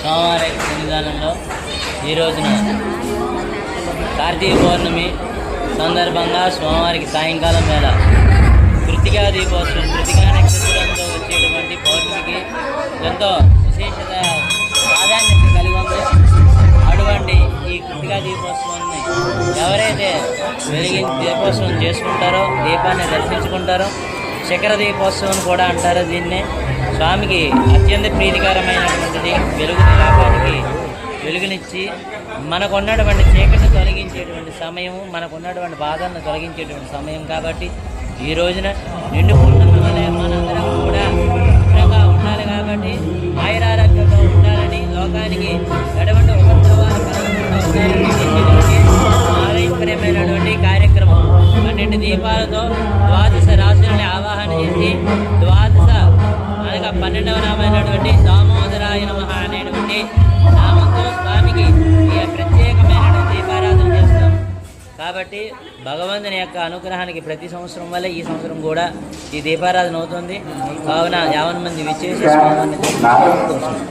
సోమవారం సన్నిధానంలో ఈ రోజున కార్తీక పౌర్ణమి సందర్భంగా స్వామివారికి సాయంకాలం వేళ కృతికా దీపోత్సవం కృతికా నక్షత్రంలో వచ్చేటువంటి పౌర్ణమికి ఎంతో విశేషత ప్రాధాన్యత కలిగి ఉంది. అటువంటి ఈ కృతికా దీపోత్సవాన్ని ఎవరైతే వెలిగి దీపోత్సవం చేసుకుంటారో దీపాన్ని దర్శించుకుంటారో శిఖర దీపోత్సవం కూడా అంటారు దీన్నే. స్వామికి అత్యంత ప్రీతికరమైనటువంటిది వెలుగు లోకానికి వెలుగునిచ్చి మనకున్నటువంటి చీకటిని తొలగించేటువంటి సమయం మనకున్నటువంటి బాధలను తొలగించేటువంటి సమయం కాబట్టి ఈ రోజున నిండు పూర్ణంగా ఆరోగ్యపరమైనటువంటి కార్యక్రమం. పన్నెండు దీపాలతో ద్వాదశ రాశులని ఆవాహన చేసి ద్వాదశ అనగా పన్నెండవ నామైనటువంటి దామోదరాయ నమ అనేటువంటి నామంతో స్వామికి ఈ ప్రత్యేకమైనటువంటి దీపారాధన చేస్తాం. కాబట్టి భగవంతుని యొక్క అనుగ్రహానికి ప్రతి సంవత్సరం వల్ల ఈ సంవత్సరం కూడా ఈ దీపారాధన అవుతుంది. కావున యావన్ మంది విచ్చేసి